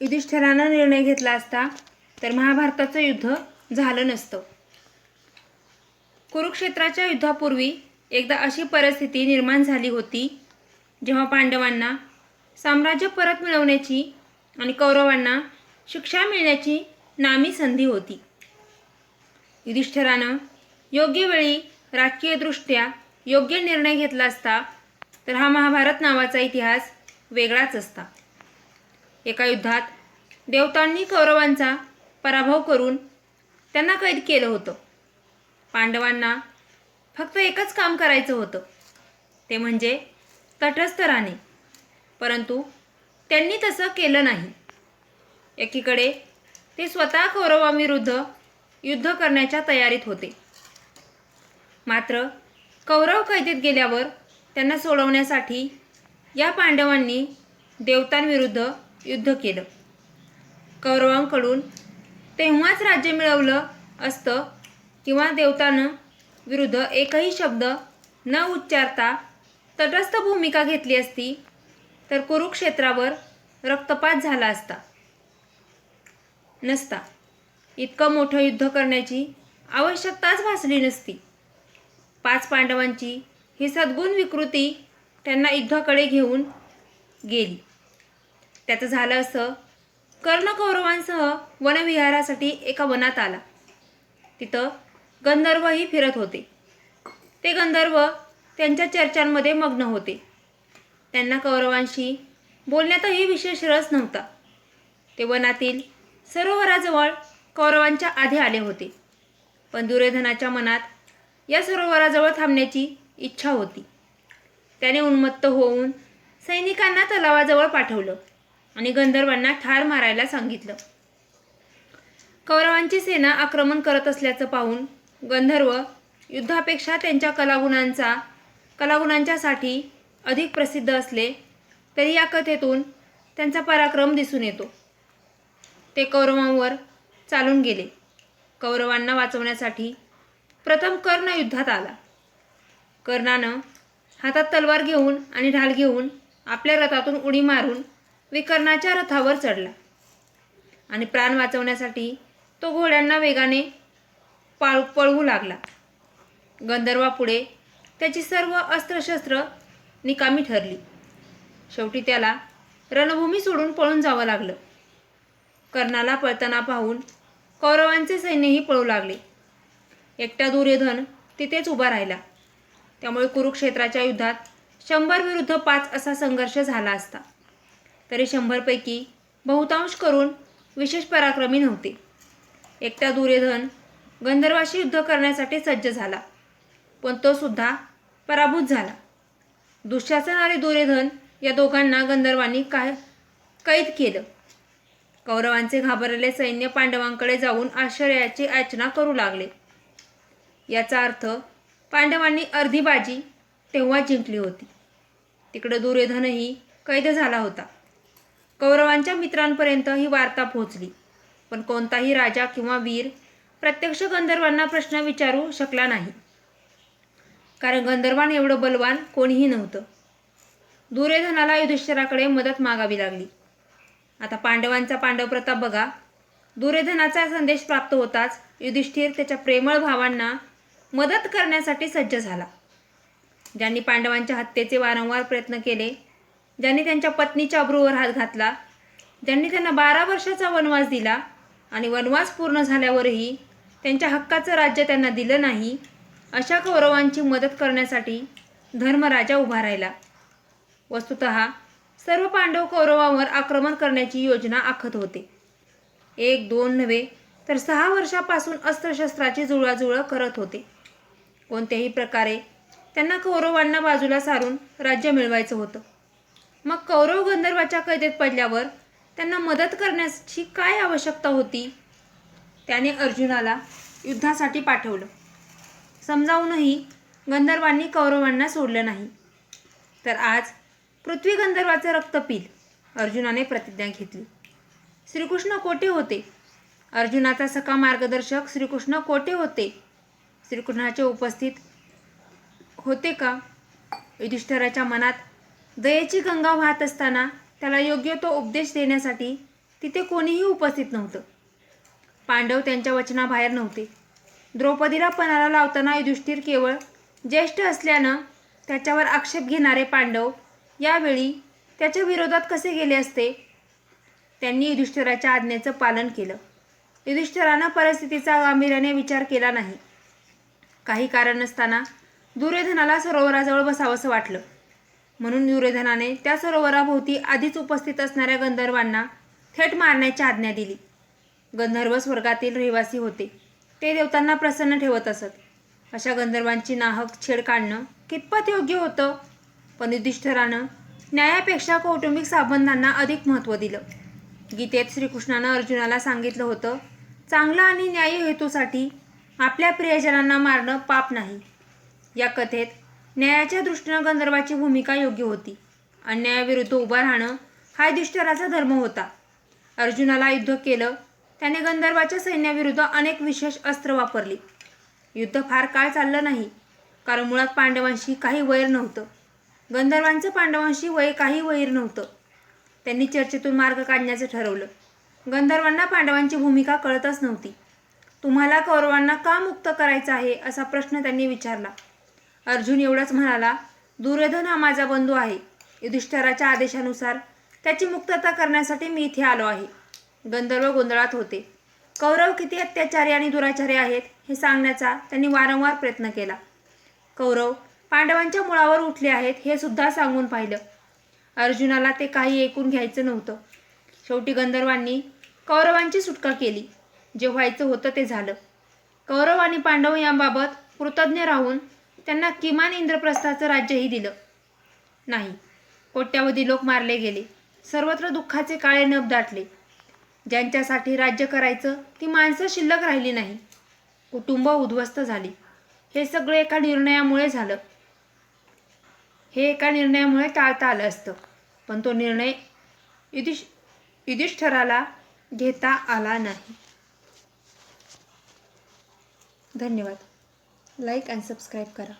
युधिष्ठिरानं निर्णय घेतला असता तर महाभारताचं युद्ध झालं नसतं. कुरुक्षेत्राच्या युद्धापूर्वी एकदा अशी परिस्थिती निर्माण झाली होती जेव्हा पांडवांना साम्राज्य परत मिळवण्याची आणि कौरवांना शिक्षा मिळण्याची नामी संधी होती. युधिष्ठिरानं योग्य वेळी राजकीयदृष्ट्या योग्य निर्णय घेतला असता तर हा महाभारत नावाचा इतिहास वेगळाच असता. एका युद्धात देवतांनी कौरवांचा पराभव करून त्यांना कैद केलं होतं. पांडवांना फक्त एकच काम करायचं होतं. ते म्हणजे तटस्थ राहणे परंतु त्यांनी तसं केलं नाही. एकीकडे ते स्वतः कौरवांविरुद्ध युद्ध करण्याच्या तयारीत होते. मात्र कौरव कैदेत गेल्यावर त्यांना सोडवण्यासाठी या पांडवांनी देवतांविरुद्ध युद्ध केलं. कौरवांकडून तेव्हाच राज्य मिळवलं असतं किंवा देवतानं विरुद्ध एकही शब्द न उच्चारता तटस्थ भूमिका घेतली असती तर कुरुक्षेत्रावर रक्तपात झाला असता. नसता. इतकं मोठं युद्ध करण्याची आवश्यकताच भासली नसती. पाच पांडवांची ही सद्गुण विकृती त्यांना युद्धाकडे घेऊन गेली. त्याचं झालं असं. कर्ण कौरवांसह वनविहारासाठी एका वनात आला. तिथं गंधर्वही फिरत होते. ते गंधर्व त्यांच्या चर्चांमध्ये मग्न होते. त्यांना कौरवांशी बोलण्यातही विशेष रस नव्हता. ते वनातील सरोवराजवळ कौरवांच्या आधी आले होते. पण दुर्योधनाच्या मनात या सरोवराजवळ थांबण्याची इच्छा होती. त्याने उन्मत्त होऊन सैनिकांना तलावाजवळ पाठवलं. आणि गंधर्वांना ठार मारायला सांगितलं. कौरवांची सेना आक्रमण करत असल्याचं पाहून गंधर्व युद्धापेक्षा त्यांच्या कलागुणांचा कलागुणांच्यासाठी अधिक प्रसिद्ध असले तरी या कथेतून त्यांचा पराक्रम दिसून येतो. ते कौरवांवर चालून गेले. कौरवांना वाचवण्यासाठी प्रथम कर्ण युद्धात आला. कर्णानं हातात तलवार घेऊन आणि ढाल घेऊन आपल्या रथातून उडी मारून विकर्णाच्या रथावर चढला. आणि प्राण वाचवण्यासाठी तो घोड्यांना वेगाने पाळ पळवू लागला. गंधर्वापुढे त्याची सर्व अस्त्रशस्त्र निकामी ठरली. शेवटी त्याला रणभूमी सोडून पळून जावं लागलं. कर्णाला पळताना पाहून कौरवांचे सैन्यही पळू लागले. एकटा दुर्योधन तिथेच उभा राहिला. त्यामुळे कुरुक्षेत्राच्या युद्धात शंभर विरुद्ध पाच असा संघर्ष झाला असता. तरी शंभरपैकी बहुतांश करून विशेष पराक्रमी नव्हते. एकटा दुर्योधन गंधर्वाशी युद्ध करण्यासाठी सज्ज झाला पण तो सुद्धा पराभूत झाला. दुःशासन आणि दुर्योधन या दोघांना गंधर्वांनी काय कैद केलं? कौरवांचे घाबरलेले सैन्य पांडवांकडे जाऊन आश्चर्याची याचना करू लागले. याचा अर्थ पांडवांनी अर्धी बाजी तेव्हा जिंकली होती. तिकडं दुर्योधनही कैद झाला होता. कौरवांच्या मित्रांपर्यंत ही वार्ता पोहोचली. पण कोणताही राजा किंवा वीर प्रत्यक्ष गंधर्वांना प्रश्न विचारू शकला नाही. कारण गंधर्वान एवढं बलवान कोणीही नव्हतं. दुर्योधनाला युधिष्ठिराकडे मदत मागावी लागली. आता पांडवांचा पांडव प्रताप बघा. दुर्योधनाचा संदेश प्राप्त होताच युधिष्ठिर त्याच्या प्रेमळ भावांना मदत करण्यासाठी सज्ज झाला. ज्यांनी पांडवांच्या हत्येचे वारंवार प्रयत्न केले ज्यांनी त्यांच्या पत्नीच्या अब्रूवर हात घातला ज्यांनी त्यांना बारा वर्षाचा वनवास दिला आणि वनवास पूर्ण झाल्यावरही त्यांच्या हक्काचं राज्य त्यांना दिलं नाही अशा कौरवांची मदत करण्यासाठी धर्मराजा उभा राहिला. वस्तुत सर्व पांडव कौरवांवर आक्रमण करण्याची योजना आखत होते. एक दोन नव्हे तर सहा वर्षापासून अस्त्रशस्त्राची जुळवाजुळव करत होते. कोणत्याही प्रकारे त्यांना कौरवांना बाजूला सारून राज्य मिळवायचं होतं. मग कौरव गंधर्वाच्या कैदेत पडल्यावर त्यांना मदत करण्याची काय आवश्यकता होती? त्याने अर्जुनाला युद्धासाठी पाठवलं. समजावूनही गंधर्वांनी कौरवांना सोडलं नाही. तर आज पृथ्वी गंधर्वाचं रक्त पिल अर्जुनाने प्रतिज्ञा घेतली. श्रीकृष्ण कोठे होते? अर्जुनाचा सखा मार्गदर्शक श्रीकृष्ण कोठे होते? श्रीकृष्णाचे उपस्थित होते का? युधिष्ठराच्या मनात दयेची गंगा वाहत असताना त्याला योग्य तो उपदेश देण्यासाठी तिथे कोणीही उपस्थित नव्हतं. पांडव त्यांच्या वचनाबाहेर नव्हते. द्रौपदीला पणाला लावताना युधिष्ठिर केवळ ज्येष्ठ असल्यानं त्याच्यावर आक्षेप घेणारे पांडव यावेळी त्याच्या विरोधात कसे गेले असते? त्यांनी युधिष्ठिराच्या आज्ञेचं पालन केलं. युधिष्ठिरानं परिस्थितीचा गांभीर्याने विचार केला नाही. काही कारण नसताना दुर्योधनाला सरोवराजवळ बसावंसं वाटलं. म्हणून दुर्योधनाने त्या सरोवराभोवती आधीच उपस्थित असणाऱ्या गंधर्वांना थेट मारण्याची आज्ञा दिली. गंधर्व स्वर्गातील रहिवासी होते. ते देवतांना प्रसन्न ठेवत असत. अशा गंधर्वांची नाहक छेड काढणं कितपत योग्य होतं? पण युधिष्ठरानं न्यायापेक्षा कौटुंबिक संबंधांना अधिक महत्त्व दिलं. गीतेत श्रीकृष्णानं अर्जुनाला सांगितलं होतं चांगला आणि न्याय हेतूसाठी आपल्या प्रियजनांना मारणं पाप नाही. या कथेत न्यायाच्या दृष्टीनं गंधर्वाची भूमिका योग्य होती. अन्यायाविरुद्ध उभं राहणं हा युधिष्ठराचा धर्म होता. अर्जुनाला युद्ध केलं त्याने गंधर्वाच्या सैन्याविरुद्ध अनेक विशेष अस्त्र वापरली. युद्ध फार काळ चाललं नाही कारण मुळात पांडवांशी काही वैर नव्हतं. गंधर्वांचं पांडवांशी वय काही वैर नव्हतं. त्यांनी चर्चेतून मार्ग काढण्याचं ठरवलं. गंधर्वांना पांडवांची भूमिका कळतच नव्हती. तुम्हाला कौरवांना का मुक्त करायचं आहे असा प्रश्न त्यांनी विचारला. अर्जुन एवढंच म्हणाला दुर्योधन हा माझा बंधू आहे. युधिष्ठराच्या आदेशानुसार त्याची मुक्तता करण्यासाठी मी इथे आलो आहे. गंधर्व गोंधळात होते. कौरव किती अत्याचारी आणि दुराचारी आहेत हे सांगण्याचा त्यांनी वारंवार प्रयत्न केला. कौरव पांडवांच्या मुळावर उठले आहेत हे सुद्धा सांगून पाहिलं. अर्जुनाला ते काही ऐकून घ्यायचं नव्हतं. शेवटी गंधर्वांनी कौरवांची सुटका केली. जे व्हायचं होतं ते झालं. कौरव आणि पांडव याबाबत कृतज्ञ राहून त्यांना किमान इंद्रप्रस्थाचं राज्यही दिलं. नाही कोट्यावधी लोक मारले गेले. सर्वत्र दुःखाचे काळे नभ दाटले. ज्यांच्यासाठी राज्य करायचं ती माणसं शिल्लक राहिली नाही. कुटुंब उद्ध्वस्त झाली. हे सगळं एका निर्णयामुळे झालं. हे एका निर्णयामुळे टाळता आलं असतं. पण तो निर्णय युधिष युधिष्ठराला घेता आला नाही. धन्यवाद. लाईक अँड सबस्क्राईब करा.